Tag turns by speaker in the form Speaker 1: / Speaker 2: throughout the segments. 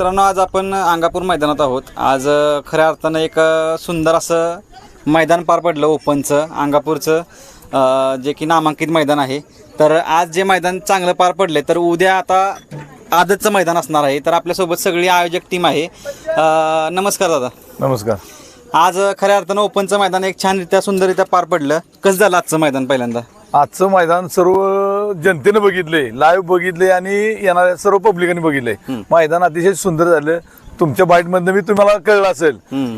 Speaker 1: मित्रांनो आज आपण अंगापूर मैदानात आहोत. आज अ, खऱ्या अर्थानं एक अ, सुंदर असं मैदान पार पडलं ओपनचं अंगापूरचं अ, जे की नामांकित मैदान आहे. तर आज जे मैदान चांगलं पार पडले तर उद्या आता आदतचं मैदान असणार आहे. तर आपल्यासोबत सगळी आयोजक टीम आहे. अ, नमस्कार दादा.
Speaker 2: नमस्कार.
Speaker 1: आज अ, खऱ्या अर्थानं ओपनचं मैदान एक छानरित्या सुंदररित्या पार पडलं. कसं झालं आजचं मैदान पहिल्यांदा?
Speaker 2: आजचं मैदान सर्व जनतेनं बघितले लाईव्ह बघितले आणि येणाऱ्या सर्व पब्लिकांनी बघितले मैदान अतिशय सुंदर झालं. तुमच्या बाईट मधनं मी तुम्हाला कळलं असेल.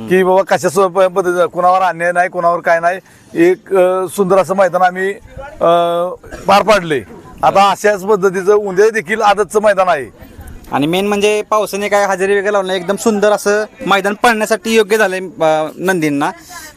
Speaker 2: की बाबा कशा पद्धतीनं कुणावर अन्याय नाही कुणावर काय नाही. एक सुंदर असं मैदान आम्ही पार पाडले आता अशाच पद्धतीचं उद्या देखील आदतचं मैदान आहे.
Speaker 1: आणि मेन म्हणजे पावसाने काय हजेरी वगैरे लावलं एकदम सुंदर असं मैदान पडण्यासाठी योग्य झालंय नंदींना.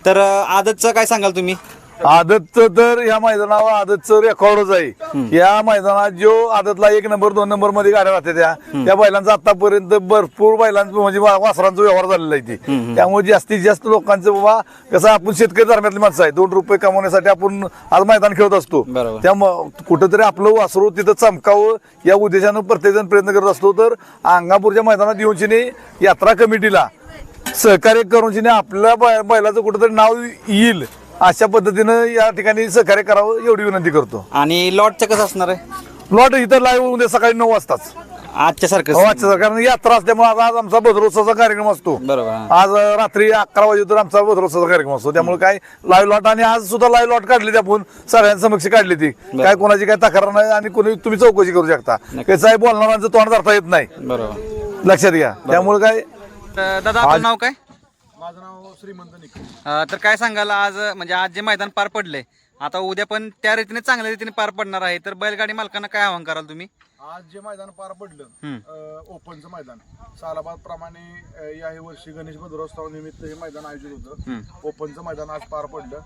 Speaker 1: तर आदतचं काय सांगाल तुम्ही?
Speaker 2: आदत तर या मैदानावर आदतचं रेकॉर्डच आहे. या मैदानात जो आदतला एक नंबर दोन नंबरमध्ये गाड्या राहते त्या त्या बैलांचा आतापर्यंत भरपूर बैलांचं म्हणजे वासरांचा व्यवहार झालेला आहे ते. त्यामुळे जास्तीत जास्त लोकांचं बाबा कसं आपण शेतकरी दरम्यातली माणसं आहे. दोन रुपये कमवण्यासाठी आपण आज मैदान खेळत असतो. त्यामुळं कुठंतरी आपलं वासरू तिथं चमकावं या उद्देशानं प्रत्येकजण प्रयत्न करत असतो. तर अंगापूरच्या मैदानात येऊन यात्रा कमिटीला सहकार्य करून आपल्या बैलाचं कुठंतरी नाव येईल. अशा पद्धतीनं या ठिकाणी सहकार्य करावं एवढी विनंती करतो.
Speaker 1: आणि लॉटचं कसं असणार आहे?
Speaker 2: लॉट इथं लाईव्ह उद्या सकाळी नऊ वाजताच.
Speaker 1: आजच्या सारखं
Speaker 2: वाजता कारण यात्रा असल्यामुळे आज आज आमचा भद्रोत्सवाचा कार्यक्रम असतो.
Speaker 1: बरोबर हा.
Speaker 2: आज अं, रात्री अकरा वाजेतर आमचा भद्रोत्सवाचा कार्यक्रम असतो. त्यामुळे काय लाईव्ह लॉट आणि आज सुद्धा लाईव्ह लॉट काढली ती आपण सगळ्यांसमक्ष काढली ती. काय कोणाची काय तक्रार नाही आणि कोणी तुम्ही चौकशी करू शकता. कसं आहे बोलणाऱ्यांचं तोंड धरता येत नाही.
Speaker 1: बरोबर.
Speaker 2: लक्षात घ्या. त्यामुळे काय
Speaker 1: तर दादा आपलं नाव काय?
Speaker 2: माझं नाव श्रीमंत निकम
Speaker 1: अं, तर काय सांगाल आज म्हणजे आज जे मैदान पार पडलंय आता उद्या पण त्या रीतीने चांगल्या रीतीने पार पडणार आहे. तर बैलगाडी मालकांना काय आव्हान कराल तुम्ही?
Speaker 3: आज जे मैदान पार पडलं
Speaker 1: हम्म.
Speaker 3: अ, ओपनचं मैदान. सालाबाद प्रमाणे याही वर्षी गणेश भद्रोत्सवा निमित्त हे मैदान आयोजित
Speaker 1: हम्म.
Speaker 3: होतं ओपनचं मैदान आज पार पडलं.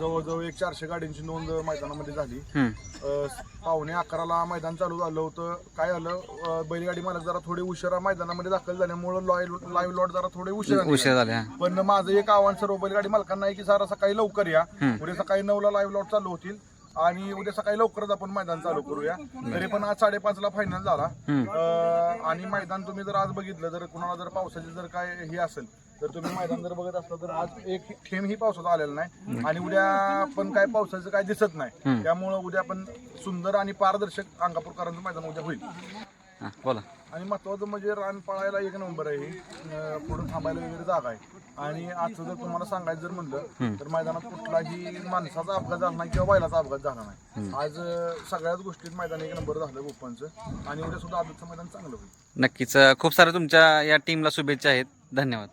Speaker 3: जवळजवळ एक चारशे गाड्यांची नोंद मैदानामध्ये झाली. अ, पावणे अकराला मैदान चालू झालं होतं काय झालं अ, बैलगाडी मालक जरा थोडे उशिरा मैदानामध्ये दाखल झाल्यामुळं लाईव्ह लॉट जरा थोडे उशिरा
Speaker 1: उशीर
Speaker 3: निघाले.
Speaker 1: झाले.
Speaker 3: पण माझं एक आव्हान सर्व बैलगाडी मालकांना आहे की जरा सकाळी लवकर या उद्या सकाळी नऊला लाईव्ह लॉट चालू होतील आणि उद्या सकाळी लवकरच आपण मैदान चालू करूया. तरी पण आज साडेपाच ला फायनल झाला अं, आणि मैदान तुम्ही जर आज बघितलं जर कुणाला जर पावसाची जर काय हे असेल तर तुम्ही मैदान जर बघत असला तर आज एक थेंब ही पावसाचा आलेला नाही. आणि उद्या पण काय पावसाचं काय दिसत नाही. त्यामुळं उद्या पण सुंदर आणि पारदर्शक अंगापूरकरांचं मैदान उद्या होईल.
Speaker 1: हा, बोला.
Speaker 3: आणि महत्वाचं म्हणजे रान पळायला एक नंबर आहे. हे. पुढे थांबायला वगैरे जागा आहे. आणि आजचं जर तुम्हाला सांगायचं जर म्हणलं तर मैदानात कुठलाही माणसाचा अपघात झाला नाही किंवा बैलाचा अपघात झाला नाही. आज सगळ्याच गोष्टीत मैदान एक नंबर झालं ओपनचं आणि उद्या सुद्धा आजचं मैदान चांगलं होईल.
Speaker 1: नक्कीच. खूप साऱ्या तुमच्या या टीमला शुभेच्छा आहेत. धन्यवाद.